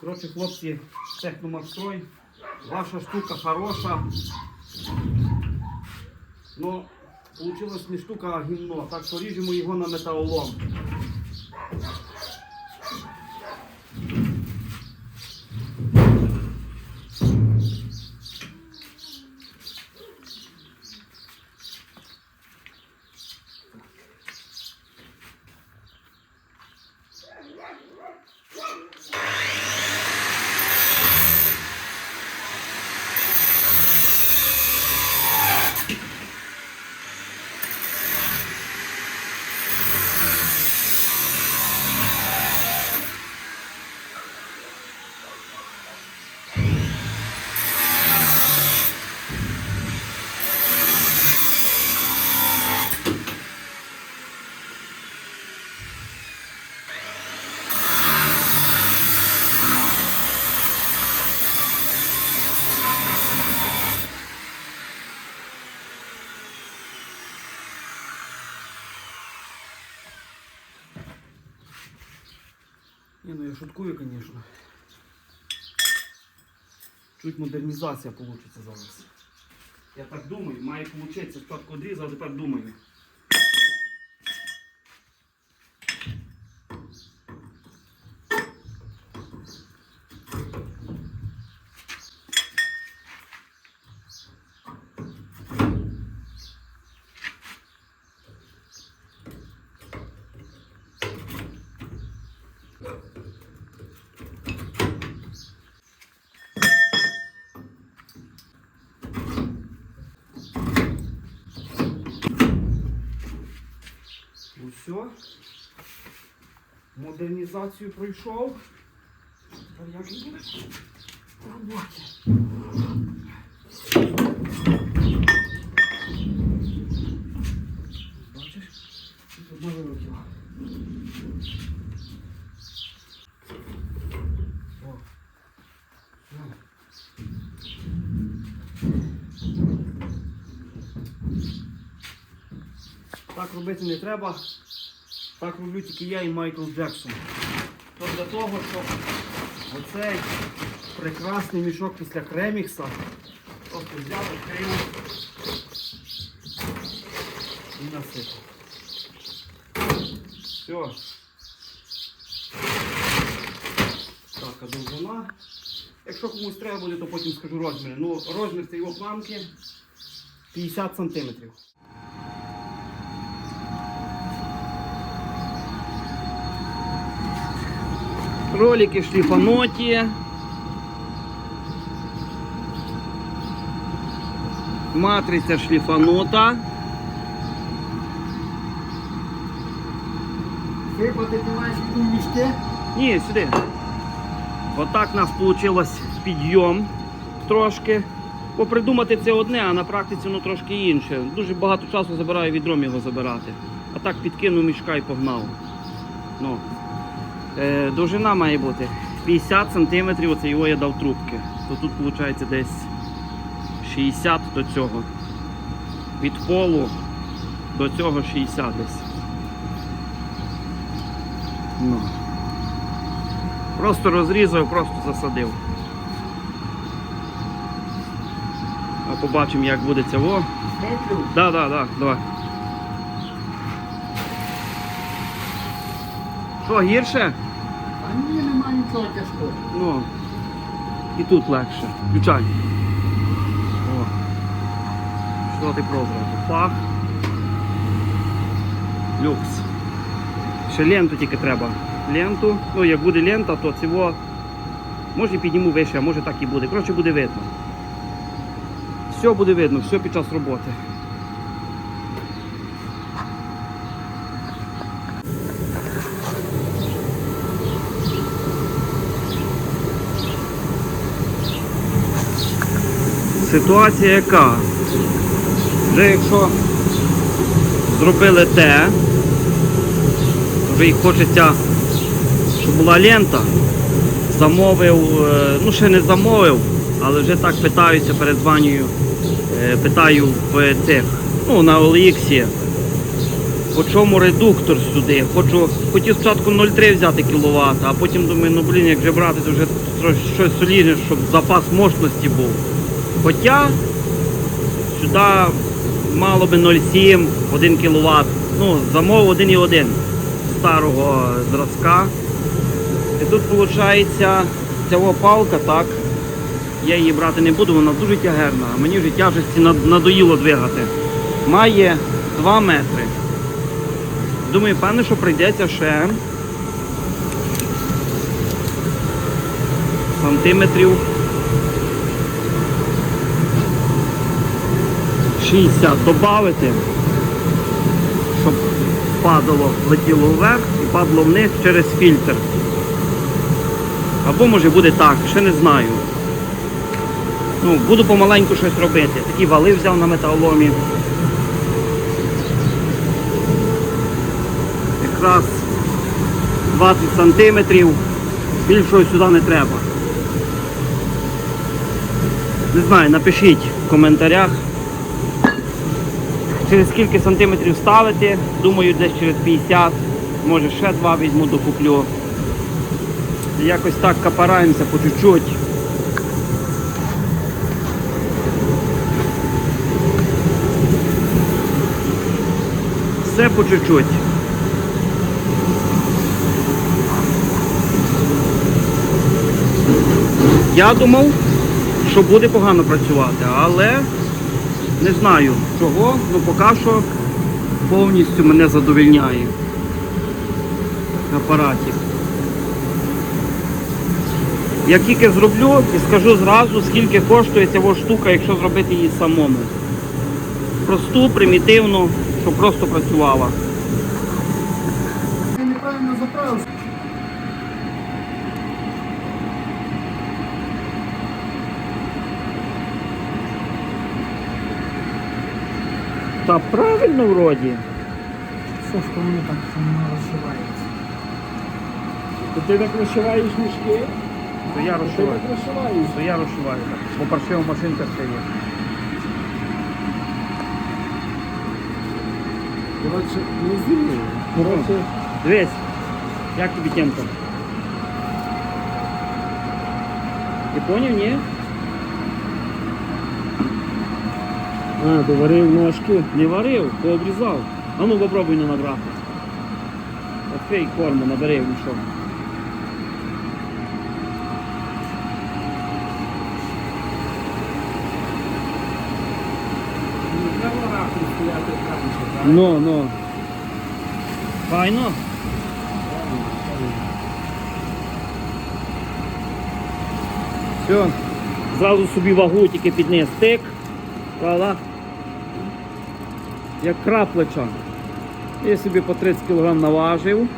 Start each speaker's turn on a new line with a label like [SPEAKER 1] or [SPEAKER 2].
[SPEAKER 1] Коротше, хлопці, техномастрой, ваша штука хороша. Ну, Получилось не штука, а гімно. Так що ріжемо його на металолом. Не, ну я шуткую, конечно. Чуть модернізація получиться зараз. Я так думаю, має получитися. Спочатку одрізав, завжди так думаю. Ну все. Модернізацію пройшов. Тепер як буде в роботі. Бачиш? Тут одна вилетіла. Так робити не треба. Так роблю тільки я і Майкл Джексон. То для того, щоб оцей прекрасний мішок після кремікса просто взяв, відкрив і насипав. Все. Так, довжина. Якщо комусь треба буде, то потім скажу розміри. Ну, розмір цієї планки 50 сантиметрів. Ролики шліфаноті. Матриця шліфанота.
[SPEAKER 2] Сипати ти маєш у мішки?
[SPEAKER 1] Ні, сюди. Отак у нас вийшло підйом трошки. Бо придумати це одне, а на практиці воно трошки інше. Дуже багато часу забирає відром його забирати. А так підкинув мішка і погнав. Ну. Е, довжина має бути 50 см, оце його я дав трубки. То тут виходить десь 60 до цього. Від полу до цього 60 десь. Ну. Просто розрізав, просто засадив. А побачимо, як буде це. О,
[SPEAKER 2] Сиплю.
[SPEAKER 1] да, да, да, давай. Що, гірше?
[SPEAKER 2] А ні, нема нічого тяжкого.
[SPEAKER 1] Ну. І тут легше. Включай. О. Що ти прозрачно? Пах. Люкс. Ще ленту тільки треба. Ленту. Ну, як буде лента, то цього. Може підніму вище, а може так і буде. Коротше, буде видно. Все буде видно, все під час роботи. Ситуація яка? Вже якщо зробили те, вже хочеться, щоб була лента. Замовив, е, ну ще не замовив, але вже так питаюся, передзванюю, е, питаю в цих, ну на OLX по чому редуктор сюди. Хочу, хотів спочатку 0,3 взяти кВт, а потім думаю, ну блін, як же брати, то вже щось солідне, щоб запас мощності був. Хоча сюди мало би 0,7, 1 кВт. Ну, замов 1,1 старого зразка. І тут виходить ця палка, так. Я її брати не буду, вона дуже тягерна, а мені вже тяжесті надоїло двигати. Має 2 метри. Думаю, певне, що прийдеться ще сантиметрів 60 додати, щоб падало, летіло вверх і падало вниз через фільтр. Або може буде так, ще не знаю. Ну, буду помаленьку щось робити. Такі вали взяв на металоломі. Якраз 20 сантиметрів. Більшого сюди не треба. Не знаю, напишіть в коментарях. Через скільки сантиметрів ставити. Думаю, десь через 50. Може ще два візьму докуплю. Якось так капараємося по чуть-чуть. Все по чуть-чуть. Я думав, що буде погано працювати, але не знаю чого, але поки що повністю мене задовільняє апаратів. Я тільки зроблю і скажу зразу, скільки коштує ця штука, якщо зробити її самому. Просту, примітивну, щоб просто працювала. Та правильно вроді.
[SPEAKER 2] Що ж то воно так само розшивається?
[SPEAKER 3] То ти так розшиваєш мішки?
[SPEAKER 1] То я
[SPEAKER 3] Ти
[SPEAKER 1] розшиваю.
[SPEAKER 3] так розшиваєш.
[SPEAKER 1] То я розшиваю. так. Бо паршива машинка ще є.
[SPEAKER 3] Коротше, не зімний. Коротше,
[SPEAKER 1] Дивись, як тобі тємка? Ти поняв, ні?
[SPEAKER 3] А, доварив ножки.
[SPEAKER 1] Не варив, пообрізав. А ну попробуй не набрати. Відкрий корму, набери в
[SPEAKER 3] раніше, так?
[SPEAKER 1] Ну, ну. Файно? Все. Зразу собі вагу тільки під низ тик. Правда? Як краплеча. Я собі по 30 кг наважив.